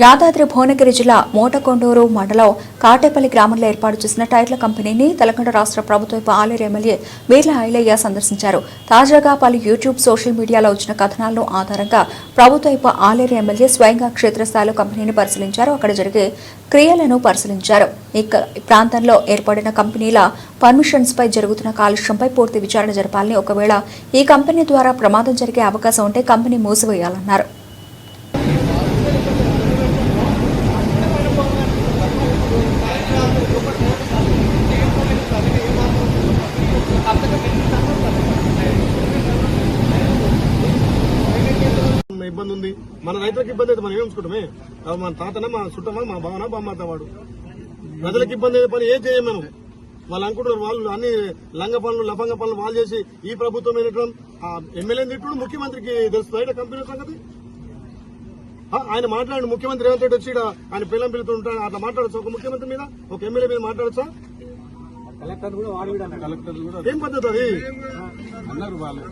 యాదాద్రి భువనగిరి జిల్లా మోటకొండూరు మండలం కాటేపల్లి గ్రామంలో ఏర్పాటు చేసిన టైర్ల కంపెనీని తెలంగాణ రాష్ట్ర ప్రభుత్వ ఆలేరు ఎమ్మెల్యే వీర్ల ఐలయ్య సందర్శించారు. తాజాగా పలు యూట్యూబ్ సోషల్ మీడియాలో వచ్చిన కథనాలను ఆధారంగా ప్రభుత్వ ఆలేరు ఎమ్మెల్యే స్వయంగా క్షేత్రస్థాయిలో కంపెనీని పరిశీలించారు. అక్కడ జరిగే క్రియలను పరిశీలించారు. ఈ ప్రాంతంలో ఏర్పడిన కంపెనీల పర్మిషన్స్ పై జరుగుతున్న కాలుష్యంపై పూర్తి విచారణ జరపాలని ఒకవేళ ఈ కంపెనీ ద్వారా ప్రమాదం జరిగే అవకాశం ఉంటే కంపెనీ మూసివేయాలన్నారు. ఇబ్బంది ఉంది. మన రైతులకు ఇబ్బంది అయితే మనం ఏమించుకుంటామే మన తాతన మా చుట్టమా మా భావన బామ్మత వాడు? ప్రజలకు ఇబ్బంది అయ్యే పని ఏం చేయం మనం? వాళ్ళు అనుకుంటున్నారు వాళ్ళు అన్ని లంగ పనులు లఫంగ పనులు వాళ్ళు చేసి ఈ ప్రభుత్వం ఏంటం ఆ ఎమ్మెల్యే తిట్టుడు ముఖ్యమంత్రికి తెలుస్తుంది? ఆయన కంపెనీ సంగతి? ఆయన మాట్లాడు ముఖ్యమంత్రి రేవంత్ రెడ్డి వచ్చి ఆయన పిల్లం పిలుతుంటాడు అట్లా మాట్లాడచ్చు ఒక ముఖ్యమంత్రి మీద? ఒక ఎమ్మెల్యే మీద మాట్లాడచ్చా? కలెక్టర్ కూడా వాడు. కలెక్టర్ కూడా ఏం పద్ధతి అది అన్నారు వాళ్ళు.